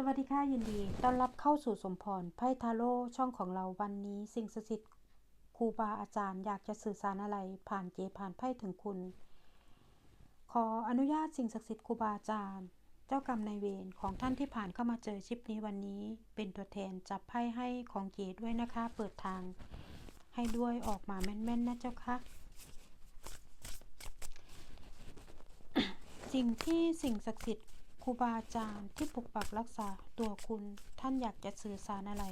สวัสดีค่ะยินดี ต้อนรับเข้าสู่สมพรไพ่ทาโร่ช่องของเราวันนี้สิ่งศักดิ์สิทธิ์ครูบาอาจารย์อยากจะสื่อสารอะไรผ่านเจผ่านไพ่ถึงคุณ ขออนุญาตสิ่งศักดิ์สิทธิ์ครูบาอาจารย์ เจ้ากรรมนายเวรของท่านที่ผ่านเข้ามาเจอชิปนี้วันนี้ เป็นตัวแทนจับไพ่ให้ของเจด้วยนะคะ เปิดทาง ให้ด้วยออกมาแม่นๆนะเจ้าค่ะสิ่งที่สิ่งศักดิ์สิทธิ์ รูบาอาจารย์ที่ปกปักรักษาตัวคุณ ท่านอยากจะสื่อสารอะไร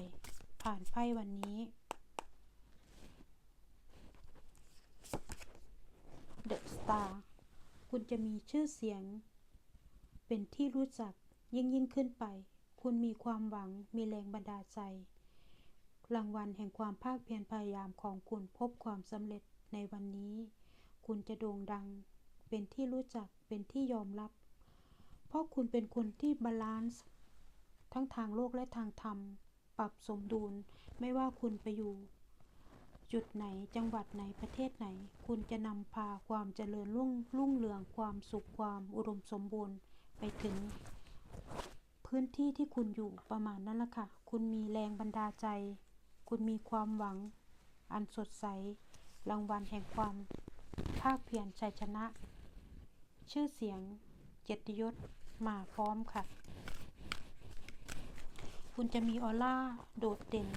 ผ่านไพ่วันนี้ The Star คุณจะมีชื่อเสียง เป็นที่รู้จักยิ่งยิ่งขึ้นไป คุณมีความหวังมีแรงบันดาลใจ รางวัลแห่งความภาคเพียรพยายามของคุณพบความสำเร็จในวันนี้ คุณจะโด่งดัง เป็นที่รู้จักเป็นที่ยอมรับ ราะคุณเป็นคนที่บาลานซ์ทั้งทางโลกและทางธรรม ปรับสมดุล ไม่ว่าคุณไปอยู่ จุดไหนจังหวัดไหนประเทศไหน คุณจะนำพาความเจริญรุ่งรุ่งเรืองความสุขความอุดมสมบูรณ์ไปถึง พื้นที่ที่คุณอยู่ประมาณนั้นละค่ะ คุณมีแรงบันดาลใจ คุณมีความหวัง อันสดใส รางวัลแห่งความภาคเพียรชัยชนะ ชื่อเสียงเกียรติยศ มาพร้อมค่ะ คุณจะมีออร่าโดดเด่น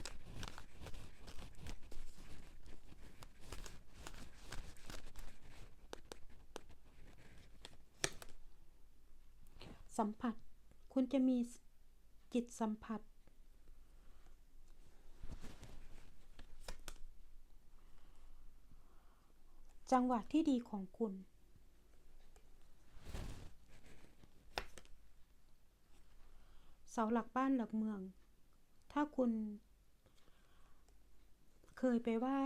สัมผัส คุณจะมีจิตสัมผัส จังหวะที่ดีของคุณ เสาหลักบ้านหลักเมือง ถ้าคุณ เคยไปไหว้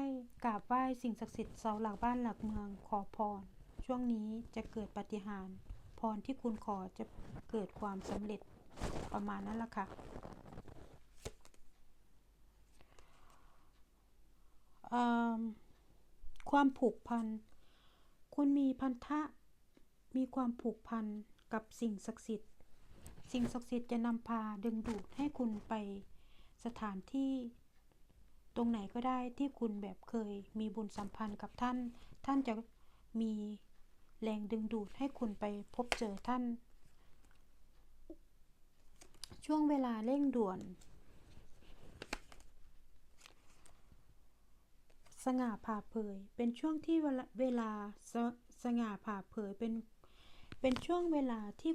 กราบไหว้สิ่งศักดิ์สิทธิ์เสาหลักบ้านหลักเมืองขอพร ช่วงนี้จะเกิดปฏิหารพรที่คุณขอจะเกิดความสำเร็จประมาณนั้นละค่ะความผูกพัน คุณมีพันธะ มีความผูกพันกับสิ่งศักดิ์สิทธิ์ สิ่งศักดิ์สิทธิ์จะนำพาดึงดูดให้คุณไปสถานที่ ตรงไหนก็ได้ที่คุณแบบเคยมีบุญสัมพันธ์กับท่าน ท่านจะมีแรงดึงดูดให้คุณไปพบเจอท่าน ช่วงเวลาเร่งด่วน สง่าผ่าเผย เป็นช่วงที่เวลาเวลาสสง่าผ่าเผยเป็นเป็นช่วงเวลาที่